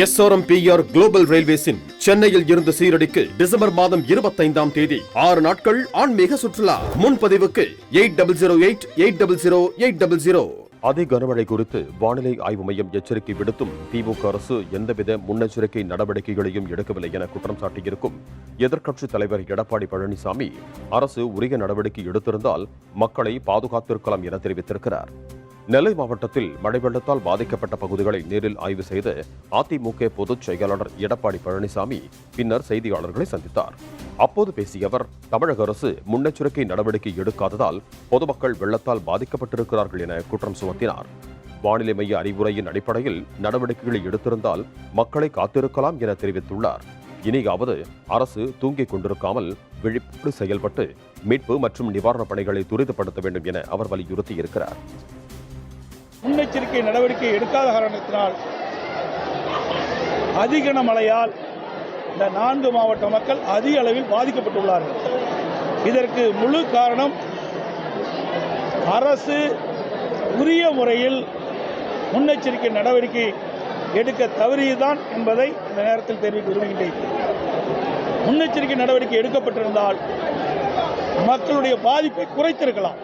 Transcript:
SRMPR global ரயில்வேஸின் சென்னையில் இருந்து சீரடிக்கு December மாதம் இருபத்தைந்தாம் தேதி ஆறு நாட்கள் ஆன்மீக சுற்றுலா. முன்பதிவுக்கு eight double zero eight eight double zero eight double zero. அதி கனமழை குறித்து வானிலை ஆய்வு மையம் எச்சரிக்கை விடுத்தும் திமுக அரசு எந்தவித முன்னெச்சரிக்கை நடவடிக்கைகளையும் எடுக்கவில்லை என குற்றம் சாட்டியிருக்கும் எதிர்க்கட்சித் தலைவர் எடப்பாடி பழனிசாமி. அரசு உரிய நடவடிக்கை எடுத்திருந்தால் மக்களை பாதுகாத்திருக்கலாம் என தெரிவித்திருக்கிறார். நெல்லை மாவட்டத்தில் மழை வெள்ளத்தால் பாதிக்கப்பட்ட பகுதிகளை நேரில் ஆய்வு செய்த அதிமுக பொதுச் செயலாளர் எடப்பாடி பழனிசாமி பின்னர் செய்தியாளர்களை சந்தித்தார். அப்போது பேசிய அவர் தமிழக அரசு முன்னெச்சரிக்கை நடவடிக்கை எடுக்காததால் பொதுமக்கள் வெள்ளத்தால் பாதிக்கப்பட்டிருக்கிறார்கள் என குற்றம் சுமத்தினார். வானிலை மைய அறிவுரையின் அடிப்படையில் நடவடிக்கைகளை எடுத்திருந்தால் மக்களை காத்திருக்கலாம் என தெரிவித்துள்ளார். இனியாவது அரசு தூங்கிக் கொண்டிருக்காமல் விழிப்போடு செயல்பட்டு மீட்பு மற்றும் நிவாரணப் பணிகளை துரிதப்படுத்த வேண்டும் என அவர் வலியுறுத்தியிருக்கிறார். முன்னெச்சரிக்கை நடவடிக்கை எடுக்காத காரணத்தினால் அதிகன மழையால் இந்த நான்கு மாவட்ட மக்கள் அதிக அளவில் பாதிக்கப்பட்டுள்ளார்கள். இதற்கு முழு காரணம் அரசு உரிய முறையில் முன்னெச்சரிக்கை நடவடிக்கை எடுக்க தவறியதுதான் என்பதை இந்த நேரத்தில் தெரிவிக்க விரும்புகின்றேன். முன்னெச்சரிக்கை நடவடிக்கை எடுக்கப்பட்டிருந்தால் மக்களுடைய பாதிப்பை குறைத்திருக்கலாம்.